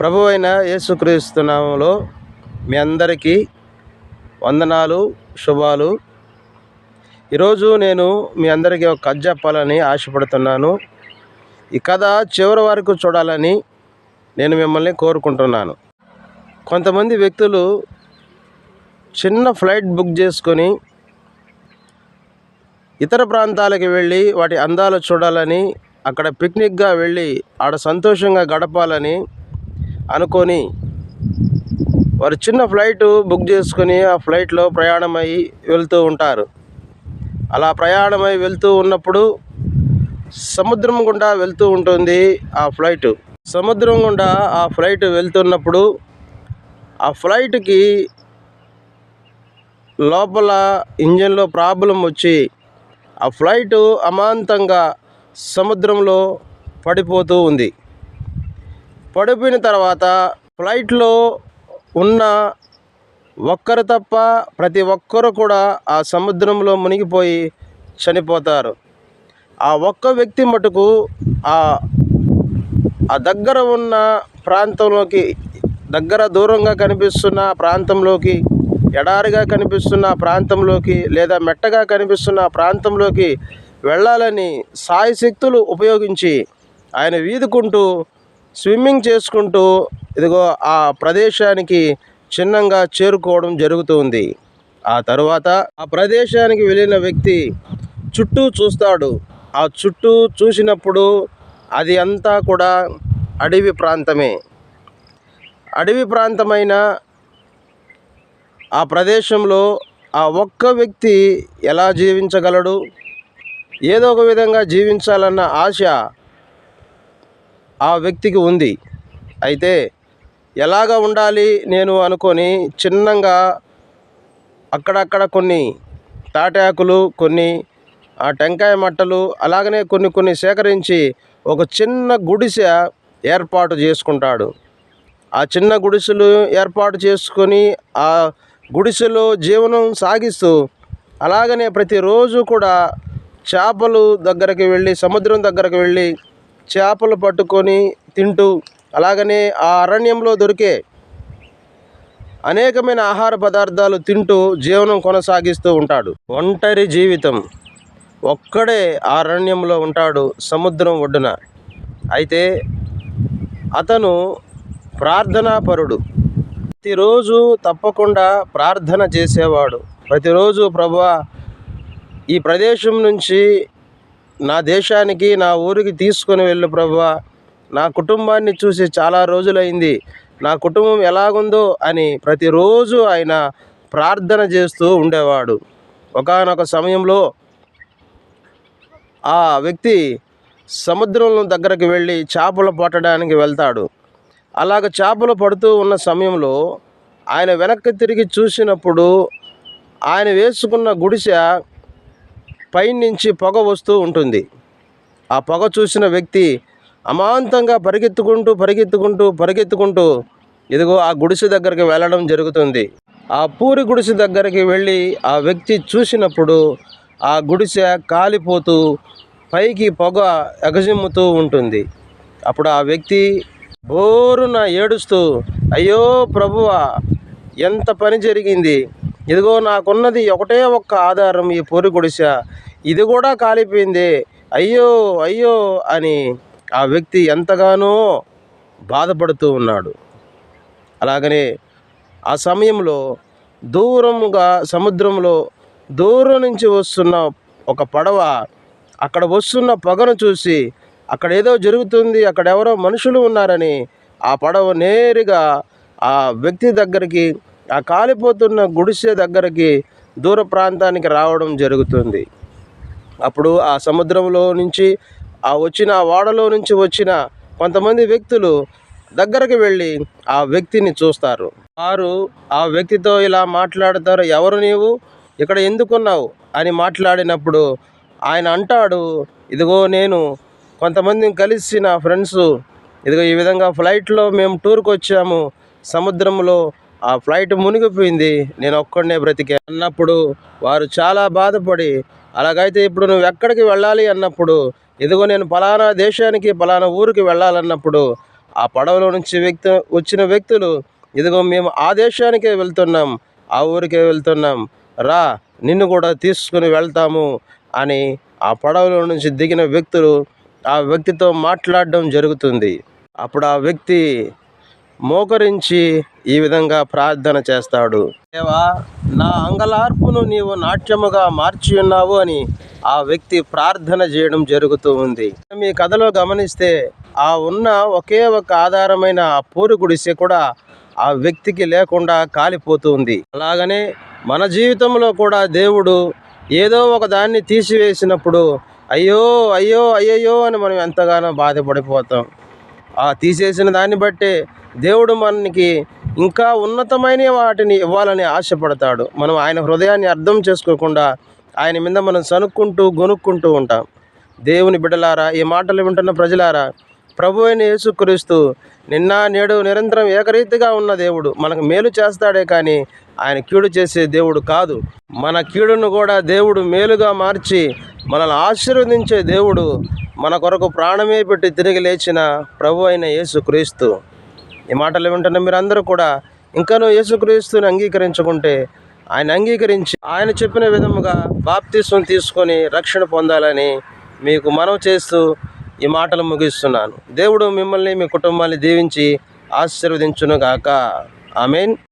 ప్రభు అయిన యేసుక్రీస్తునామంలో మీ అందరికీ వందనాలు శుభాలు. ఈరోజు నేను మీ అందరికీ ఒక కథ చెప్పాలని ఆశపడుతున్నాను. ఈ కథ చివరి వరకు చూడాలని నేను మిమ్మల్ని కోరుకుంటున్నాను. కొంతమంది వ్యక్తులు చిన్న ఫ్లైట్ బుక్ చేసుకొని ఇతర ప్రాంతాలకు వెళ్ళి వాటి అందాలు చూడాలని అక్కడ పిక్నిక్గా వెళ్ళి ఆడ సంతోషంగా గడపాలని అనుకొని వారు చిన్న ఫ్లైట్ బుక్ చేసుకొని ఆ ఫ్లైట్లో ప్రయాణమై వెళ్తూ ఉంటారు. అలా ప్రయాణమై వెళ్తూ ఉన్నప్పుడు సముద్రం గుండా వెళ్తూ ఉంటుంది ఆ ఫ్లైట్. సముద్రం గుండా ఆ ఫ్లైట్ వెళ్తున్నప్పుడు ఆ ఫ్లైట్కి లోపల ఇంజన్లో ప్రాబ్లం వచ్చి ఆ ఫ్లైట్ అమాంతంగా సముద్రంలో పడిపోతూ ఉంది. పడిపోయిన తర్వాత ఫ్లైట్లో ఉన్న ఒక్కరు తప్ప ప్రతి ఒక్కరు కూడా ఆ సముద్రంలో మునిగిపోయి చనిపోతారు. ఆ ఒక్క వ్యక్తి మటుకు ఆ ఆ దగ్గర ఉన్న ప్రాంతంలోకి దగ్గర దూరంగా కనిపిస్తున్న ప్రాంతంలోకి ఎడారిగా కనిపిస్తున్న ప్రాంతంలోకి లేదా మెట్టగా కనిపిస్తున్న ప్రాంతంలోకి వెళ్ళాలని సాయశక్తులు ఉపయోగించి ఆయన వీదుకుంటూ స్విమ్మింగ్ చేసుకుంటూ ఇదిగో ఆ ప్రదేశానికి చిన్నంగా చేరుకోవడం జరుగుతుంది. ఆ తరువాత ఆ ప్రదేశానికి వెళ్ళిన వ్యక్తి చుట్టూ చూస్తాడు. ఆ చుట్టూ చూసినప్పుడు అది అంతా కూడా అడవి ప్రాంతమే. అడవి ప్రాంతమైన ఆ ప్రదేశంలో ఆ ఒక్క వ్యక్తి ఎలా జీవించగలడు? ఏదో ఒక విధంగా జీవించాలన్న ఆశ ఆ వ్యక్తికి ఉంది. అయితే ఎలాగ ఉండాలి నేను అనుకొని చిన్నంగా అక్కడక్కడ కొన్ని తాటాకులు కొన్ని ఆ టెంకాయ మట్టలు అలాగనే కొన్ని కొన్ని సేకరించి ఒక చిన్న గుడిసె ఏర్పాటు చేసుకుంటాడు. ఆ చిన్న గుడిసెలు ఏర్పాటు చేసుకొని ఆ గుడిసెలో జీవనం సాగిస్తూ అలాగనే ప్రతిరోజు కూడా చేపలు దగ్గరికి వెళ్ళి సముద్రం దగ్గరకు వెళ్ళి చేపలు పట్టుకొని తింటూ అలాగనే ఆ అరణ్యంలో దొరికే అనేకమైన ఆహార పదార్థాలు తింటూ జీవనం కొనసాగిస్తూ ఉంటాడు. ఒంటరి జీవితం. ఒక్కడే ఆ అరణ్యంలో ఉంటాడు సముద్రం ఒడ్డున. అయితే అతను ప్రార్థనాపరుడు. ప్రతిరోజు తప్పకుండా ప్రార్థన చేసేవాడు. ప్రతిరోజు ప్రభా ఈ ప్రదేశం నుంచి నా దేశానికి నా ఊరికి తీసుకొని వెళ్ళు ప్రభువా నా కుటుంబాన్ని చూసి చాలా రోజులైంది. నా కుటుంబం ఎలాగుందో అని ప్రతిరోజు ఆయన ప్రార్థన చేస్తూ ఉండేవాడు. ఒకానొక సమయంలో ఆ వ్యక్తి సముద్రం దగ్గరకు వెళ్ళి చేపలు పట్టడానికి వెళ్తాడు. అలాగ చేపలు పడుతూ ఉన్న సమయంలో ఆయన వెనక్కి తిరిగి చూసినప్పుడు ఆయన వేసుకున్న గుడిసె పైనుంచి పొగ వస్తూ ఉంటుంది. ఆ పొగ చూసిన వ్యక్తి అమాంతంగా పరిగెత్తుకుంటూ పరిగెత్తుకుంటూ పరిగెత్తుకుంటూ ఇదిగో ఆ గుడిసె దగ్గరికి వెళ్ళడం జరుగుతుంది. ఆ పూరి గుడిసె దగ్గరికి వెళ్ళి ఆ వ్యక్తి చూసినప్పుడు ఆ గుడిసె కాలిపోతూ పైకి పొగ ఎగజిమ్ముతూ ఉంటుంది. అప్పుడు ఆ వ్యక్తి బోరున ఏడుస్తూ అయ్యో ప్రభువా ఎంత పని జరిగింది? ఇదిగో నాకున్నది ఒకటే ఒక్క ఆధారం ఈ పూరి గుడిసె. ఇది కూడా కాలిపోయింది. అయ్యో అయ్యో అని ఆ వ్యక్తి ఎంతగానో బాధపడుతూ ఉన్నాడు. అలాగనే ఆ సమయంలో దూరముగా సముద్రంలో దూరం నుంచి వస్తున్న ఒక పడవ అక్కడ వస్తున్న పొగను చూసి అక్కడ ఏదో జరుగుతుంది అక్కడ ఎవరో మనుషులు ఉన్నారని ఆ పడవ నేరుగా ఆ వ్యక్తి దగ్గరికి ఆ కాలిపోతున్న గుడిసె దగ్గరికి దూర ప్రాంతానికి రావడం జరుగుతుంది. అప్పుడు ఆ సముద్రంలో నుంచి ఆ వచ్చిన వాడలో ఓడలో నుంచి వచ్చిన కొంతమంది వ్యక్తులు దగ్గరకు వెళ్ళి ఆ వ్యక్తిని చూస్తారు. వారు ఆ వ్యక్తితో ఇలా మాట్లాడతారు ఎవరు నీవు? ఇక్కడ ఎందుకున్నావు? అని మాట్లాడినప్పుడు ఆయన అంటాడు ఇదిగో నేను కొంతమందిని కలిసి నా ఫ్రెండ్స్ ఇదిగో ఈ విధంగా ఫ్లైట్లో మేము టూర్కి వచ్చాము సముద్రంలో ఆ ఫ్లైట్ మునిగిపోయింది. నేను ఒక్కడనే బ్రతికే అన్నప్పుడు వారు చాలా బాధపడి అలాగైతే ఇప్పుడు నువ్వు ఎక్కడికి వెళ్ళాలి? అన్నప్పుడు ఇదిగో నేను పలానా దేశానికి పలానా ఊరికి వెళ్ళాలన్నప్పుడు ఆ పడవలో నుంచి వ్యక్తి వచ్చిన వ్యక్తులు ఇదిగో మేము ఆ దేశానికే వెళ్తున్నాం ఆ ఊరికే వెళ్తున్నాం రా నిన్ను కూడా తీసుకుని వెళ్తాము అని ఆ పడవలో నుంచి దిగిన వ్యక్తులు ఆ వ్యక్తితో మాట్లాడడం జరుగుతుంది. అప్పుడు ఆ వ్యక్తి మోకరించి ఈ విధంగా ప్రార్థన చేస్తాడు. దేవా నా అంగలార్పును నీవు నాట్యముగా మార్చి ఉన్నావు అని ఆ వ్యక్తి ప్రార్థన చేయడం జరుగుతూ ఉంది. మీ కథలో గమనిస్తే ఆ ఉన్న ఒకే ఒక ఆధారమైన పూరు గుడిసె కూడా ఆ వ్యక్తికి లేకుండా కాలిపోతుంది అలాగనే మన జీవితంలో కూడా దేవుడు ఏదో ఒక దాన్ని తీసివేసినప్పుడు అయ్యో అయ్యో అయ్యయ్యో అని మనం ఎంతగానో బాధపడిపోతాం. ఆ తీసేసిన దాన్ని బట్టే దేవుడు మనకి ఇంకా ఉన్నతమైన వాటిని ఇవ్వాలని ఆశపడతాడు. మనం ఆయన హృదయాన్ని అర్థం చేసుకోకుండా ఆయన మీద మనం సనుక్కుంటూ గొనుక్కుంటూ ఉంటాం. దేవుని బిడ్డలారా ఈ మాటలు వింటున్న ప్రజలారా ప్రభు అయిన యేసుక్రీస్తు నిన్న నేడు నిరంతరం ఏకరీతిగా ఉన్న దేవుడు. మనకు మేలు చేస్తాడే కానీ ఆయన కీడు చేసే దేవుడు కాదు. మన కీడును కూడా దేవుడు మేలుగా మార్చి మనల్ని ఆశీర్వదించే దేవుడు మన కొరకు ప్రాణమే పెట్టి తిరిగి లేచిన ప్రభు అయిన యేసుక్రీస్తు. ఈ మాటలు వింటున్న మీరందరూ కూడా ఇంకనూ యేసుక్రీస్తుని అంగీకరించుకుంటే ఆయన అంగీకరించి ఆయన చెప్పిన విధముగా బాప్తీసం తీసుకొని రక్షణ పొందాలని మీకు మనవి చేస్తూ ఈ మాటలు ముగిస్తున్నాను. దేవుడు మిమ్మల్ని మీ కుటుంబాన్ని దీవించి ఆశీర్వదించునుగాక. ఆమెన్.